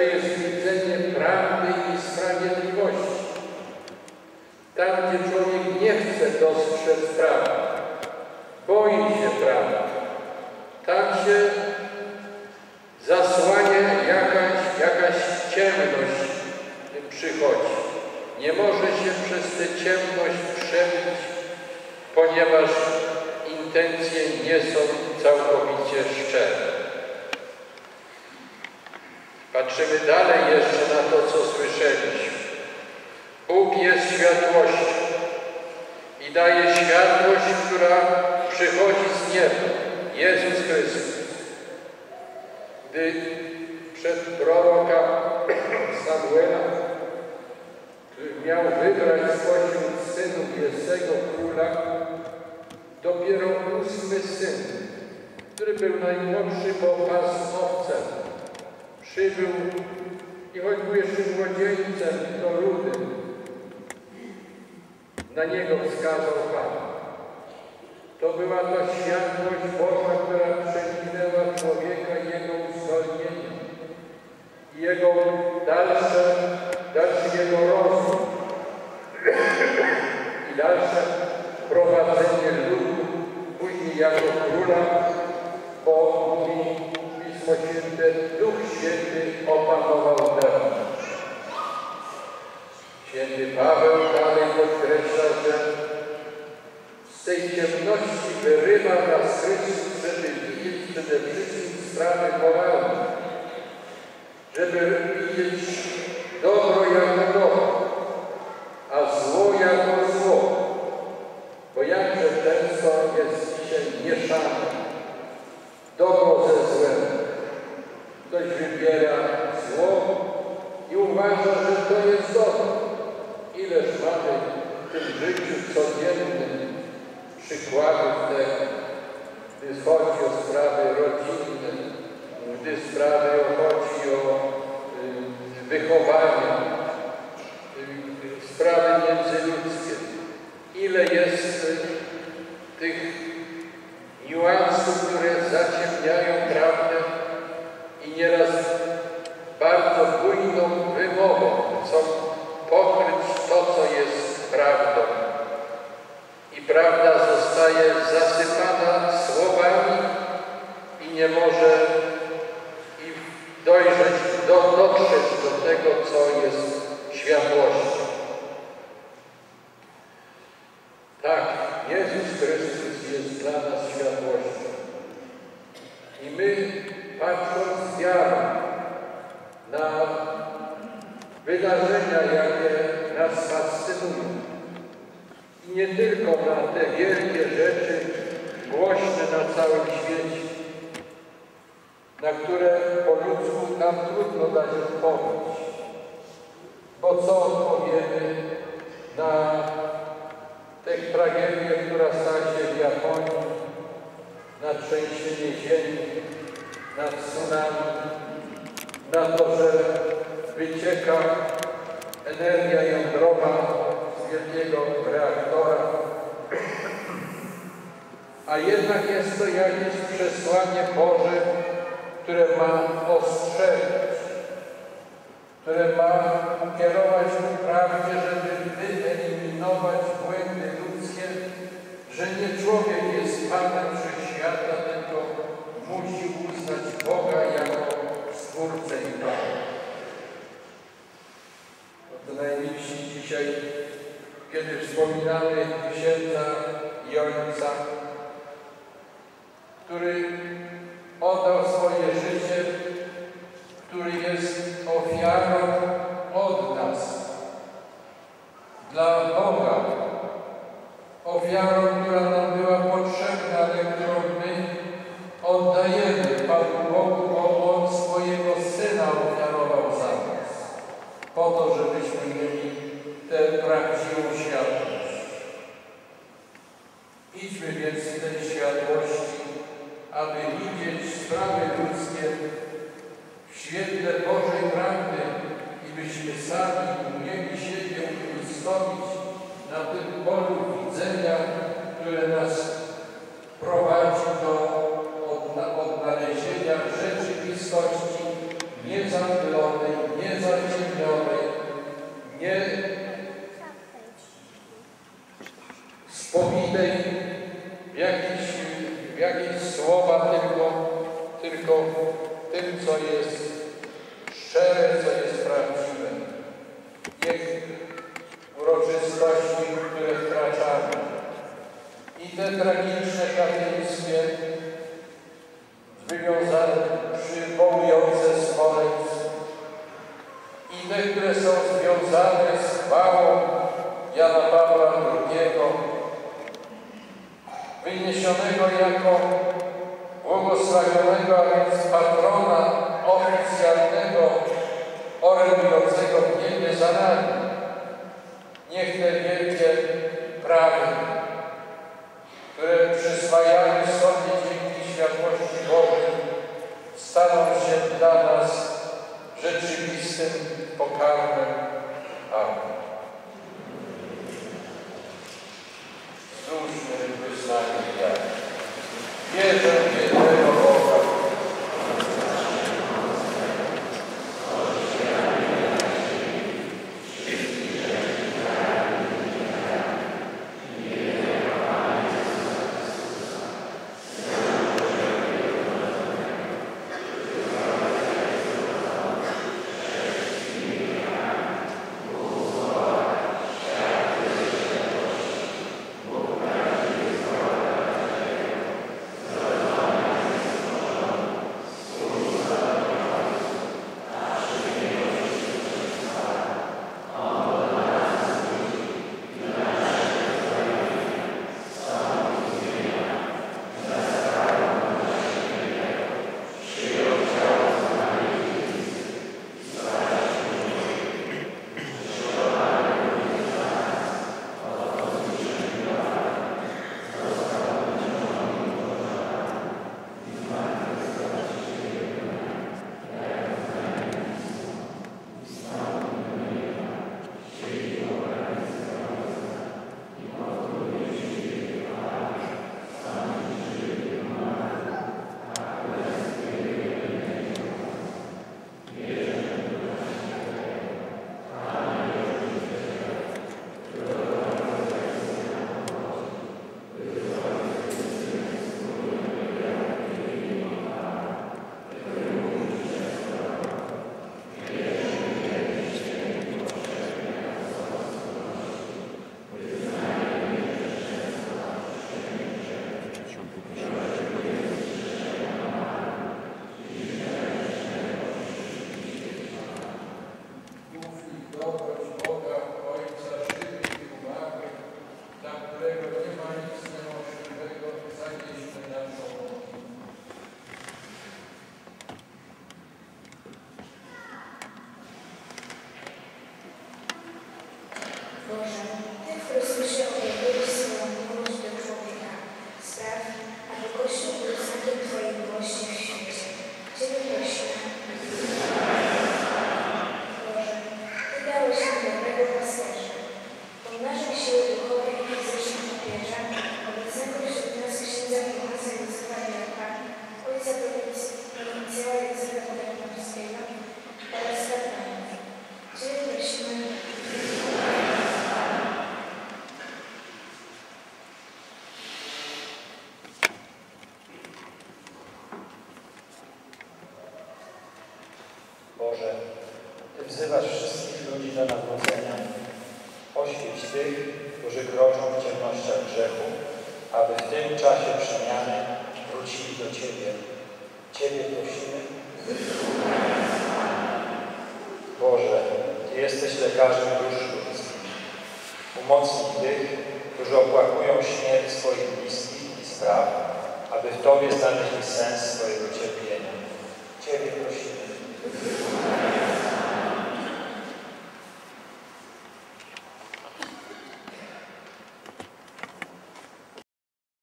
to jest widzenie prawdy i sprawiedliwości. Tam, gdzie człowiek nie chce dostrzec prawdy, boi się prawdy, tam się zasłania jakaś, jakaś ciemność przychodzi. Nie może się przez tę ciemność przebić, ponieważ intencje nie są całkowicie szczere. Patrzymy dalej jeszcze na to, co słyszeliśmy. Bóg jest światłością i daje światłość, która przychodzi z nieba. Jezus Chrystus. Gdy przed proroka Samuela, który miał wybrać spośród synów Jesego króla, dopiero ósmy syn, który był najmłodszy po pasmowcem, przybył i choć był jeszcze młodzieńcem, to ludym, na niego wskazał Pan. To była to światłość Boża, która przeniknęła człowieka i jego uzdolnienie i jego dalsze, dalszy jego rozwój i dalsze prowadzenie ludu, później jako króla, Pismo Święte, Duch Święty opanował demon. Święty Paweł dalej podkreślał, że z tej ciemności wyrywa nas Chrystus, żeby widzieć przede wszystkim sprawy moralne, teclado i dojrzeć, do, dotrzeć do tego, co jest światłością. Tak, Jezus Chrystus jest dla nas światłością. I my, patrząc z na wydarzenia, jakie nas fascynują, i nie tylko na te wielkie rzeczy głośne na całym świecie, na które po ludzku nam trudno dać odpowiedź. Bo co odpowiemy na tę tragedię, która stała się w Japonii, na trzęsienie ziemi, na tsunami, na to, że wycieka energia jądrowa z wielkiego reaktora. A jednak jest to jakieś przesłanie Boże, które ma ostrzegać, które ma kierować ku prawdzie, żeby wyeliminować błędy ludzkie, że nie człowiek jest Panem wszechświata, tylko musi uznać Boga jako Stwórcę i Pana. To najmilsi dzisiaj, kiedy wspominamy księdza spowitek, jakieś, jakieś słowa tylko, tylko tym, co jest szczere, co jest prawdziwe. Niech uroczystości, które wkraczamy i te tragiczne kategorie, Thank you. Do nawrócenia. Oświeć tych, którzy grożą w ciemnościach grzechu, aby w tym czasie przemiany wrócili do Ciebie. Ciebie prosimy. Boże, Ty jesteś lekarzem dusz ludzkich. Umocnij tych, którzy opłakują śmierć swoich bliskich i spraw, aby w Tobie znaleźli sens swojego cierpienia. Ciebie prosimy.